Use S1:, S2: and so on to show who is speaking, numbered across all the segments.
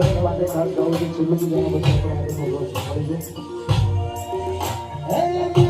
S1: આવવાનું હોય તો તમારે તમારા મિત્રોને માટે ખાસ કહું છું છેલ્લું બીજાના બધા પણ આજે છે હે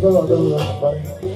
S1: Dobra, 拜